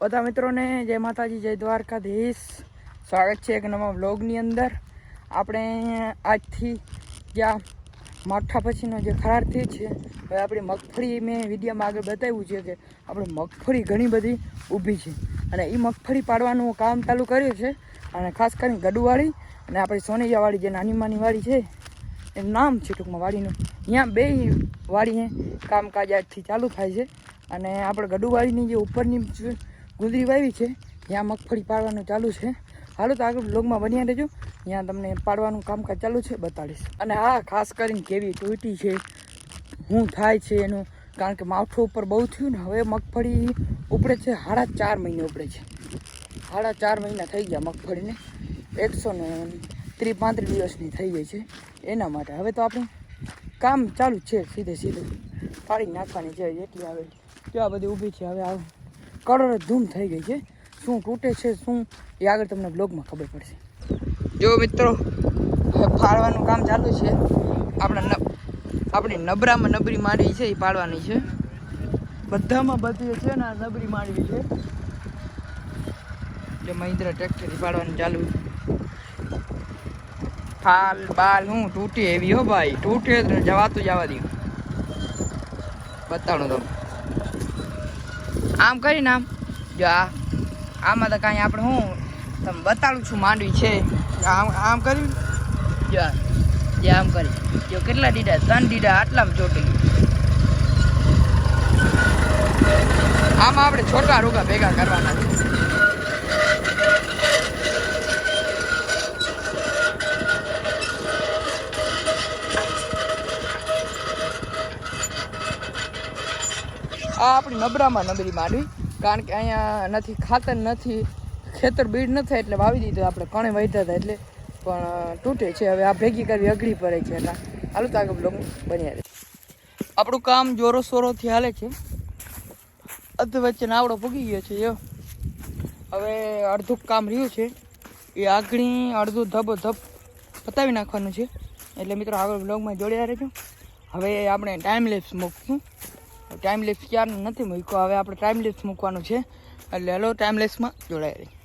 બધા મિત્રોને જય માતાજી, જય દ્વારકાધીશ. સ્વાગત છે એક નવા વ્લોગની અંદર. આપણે આજથી જ્યાં માઠા પછીનો જે ખરાર થઈ છે, હવે આપણી મગફળી મેં વિડીયામાં આગળ બતાવ્યું છે કે આપણે મગફળી ઘણી બધી ઊભી છે. અને એ મગફળી પાડવાનું કામ ચાલુ કર્યું છે, અને ખાસ કરીને ગડુવાળી અને આપણી સોનૈયાવાળી જે નાની માની વાડી છે, એનું નામ છે ટૂંકમાં વાડીનું. અહીંયા બે વાડીએ કામકાજ આજથી ચાલુ થાય છે. અને આપણે ગડુવાળીની જે ઉપરની ગુંદરી વાવી છે. ત્યાં મગફળી પાડવાનું ચાલુ છે. હાલો તો આગળ બ્લોગમાં બન્યા રહેજો. ત્યાં તમને પાડવાનું કામકાજ ચાલુ છે, બતાડીશ. અને હા, ખાસ કરીને કેવી તૂટી છે શું થાય છે એનું, કારણ કે માવઠું ઉપર બહુ થયું ને, હવે મગફળી ઉપડે છે, સાડા ચાર મહિને ઉપડે છે. સાડા ચાર મહિના થઈ ગયા મગફળીને. એકસો ને ત્રીસ પાંત્રીસ દિવસની થઈ ગઈ છે. એના માટે હવે તો આપણે કામ ચાલુ છે, સીધે સીધું. પાડી નાખવાની છે, જેટલી આવે જો બધી ઊભી છે, હવે આ કરોડ ધૂમ થઈ ગઈ છે. શું તૂટે છે, શું? એ આગળ તમને બ્લોગમાં ખબર પડશે. જો મિત્રો ફાળવાનું કામ ચાલુ છે. આપણા આપણી નબરામાં નબરી માંડવી છે, એ પાડવાની છે. બધામાં બધી છે ને નબરી માંડવી છે. જો મહિન્દ્રા ટ્રેક્ટર પાડવાનું ચાલુ. ફાલ બાલ, હું તૂટી એવી હો ભાઈ. તૂટે જવાતું જવા દઉં બતાડું તમે આમ કરીને આમ. જો આ, આમાં તો કાંઈ આપણે હું, તમે બતાડું છું માંડવી છે. આમ આમ કર્યું જો જે આમ કરી. જો કેટલા દીડા, ત્રણ દીડા આટલામાં ચોટી આમાં આપણે છોટા રોગા ભેગા કરવાના છે. આ આપણી નબરામાં નબળી માંડવી. કારણ કે અહીંયા નથી, ખાતર નથી, ખેતર બીડ ન થાય એટલે વાવી દીધું. આપણે કણે વહીતા હતા એટલે પણ તૂટે છે. હવે આ ભેગી કરવી અઘરી પડે છે એટલે હાલો તો આગળ બ્લોગ બન્યા રહે. આપણું કામ જોરો સોરોથી હાલે છે. અધ વચ્ચે નાવડો ભૂગી ગયો છે, જો. હવે અડધું કામ રહ્યું છે. એ આગળી અડધું ધબો ધબ પતાવી નાખવાનું છે. એટલે મિત્રો આગળ બ્લોગમાં જોડ્યા રહેજો. હવે આપણે ટાઈમ લેપ્સ મૂકશું. ટાઈમ લેપ્સ ક્યારનો નથી મૂક્યો. હવે આપણે ટાઈમ લેપ્સ મૂકવાનું છે. એટલે હલો ટાઈમ લેપ્સમાં જોડાઈ રહી.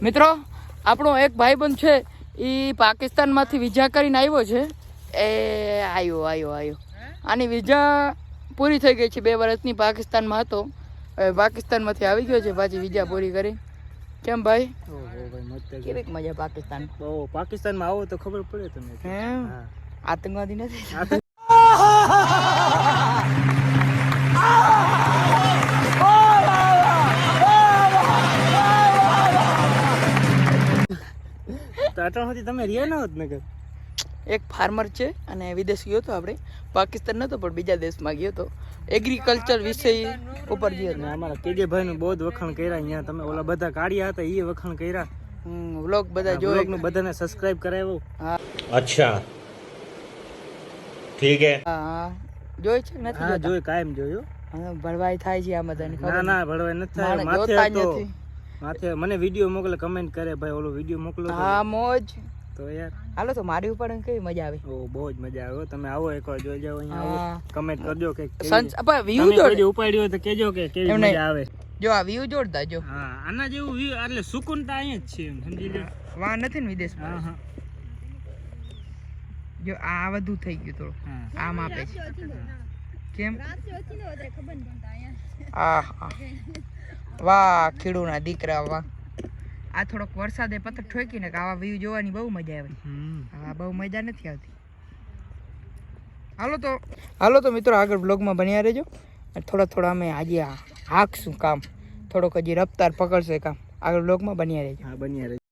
મિત્રો આપણો એક ભાઈબંધ છે એ પાકિસ્તાનમાંથી વિઝા કરીને આવ્યો છે. એ આવ્યો આવ્યો આવ્યો આની વિઝા પૂરી થઈ ગઈ છે બે વર્ષની પાકિસ્તાનમાં હતો. પાકિસ્તાનમાંથી આવી ગયો છે પાછી વિઝા પૂરી કરી. કેમ ભાઈ? કેવી મજા પાકિસ્તાન? બહુ પાકિસ્તાનમાં આવો તો ખબર પડે તમને આતંકવાદી નથી. પાટણ સુધી તમે રહ્યા ન હોત નગર. એક ફાર્મર છે અને વિદેશ ગયો હતો આપણે. પાકિસ્તાન નહોતો પણ બીજા દેશમાં ગયો હતો. એગ્રીકલ્ચર વિષય ઉપર ગયો હતો. અમારા કેજે ભાઈનું બહુ જ વખાણ કર્યા અહીંયા. તમે ઓલા બધા કાઢ્યા હતા એ વખાણ કર્યા. વ્લોગ બધા જો બધાને સબસ્ક્રાઇબ કરાવ્યો. હા. અચ્છા. ઠીક હે. હા જોઈ છે નથી જોઈ કાયમ જોયો. ભરવાઈ થાય છે આ બધાને ના ના ભરવાઈ નથી થાય. માથે તો માથે મને વીડિયો મોકલે કમેન્ટ કરે ભાઈ ઓલો વીડિયો મોકલો. હા મોજ. તો યાર. હાલો તો મારી ઉપર કેવી મજા આવે? ઓ બહુ જ મજા આવે તમે આવો એકવાર જોઈ જાઓ અહીંયા આવો. કમેન્ટ કરજો કે આપા વ્યૂ જોડ ઉપાડ્યો હોય તો કેજો કે કેવી નહીં. મજા આવે. જો આ વ્યૂ જોડતા જો. હા આના જેવું વ્યૂ એટલે સુકૂનતા અહીંયા જ છે એમ સમજી લો વાહ નથી ને વિદેશમાં? હા જો આ વધુ થઈ ગયું થોડું. હા. આમ આપે છે. કેમ? આ હા વાહ ખેડૂના દીકરા વાહ. આ થોડોક વરસાદે પથ્થર ઠોકીને કે આવા વ્યૂ જોવાની બહુ મજા આવે. હમ. હા બહુ મજા નથી આવતી. હાલો તો હાલો તો મિત્રો આગળ બ્લોગમાં બન્યા રહેજો. થોડા થોડા અમે આજે હાંકશું કામ. થોડોક હજી રફતાર પકડશે કામ. આગળ બ્લોગમાં બન્યા રહેજો. હા બન્યા રહે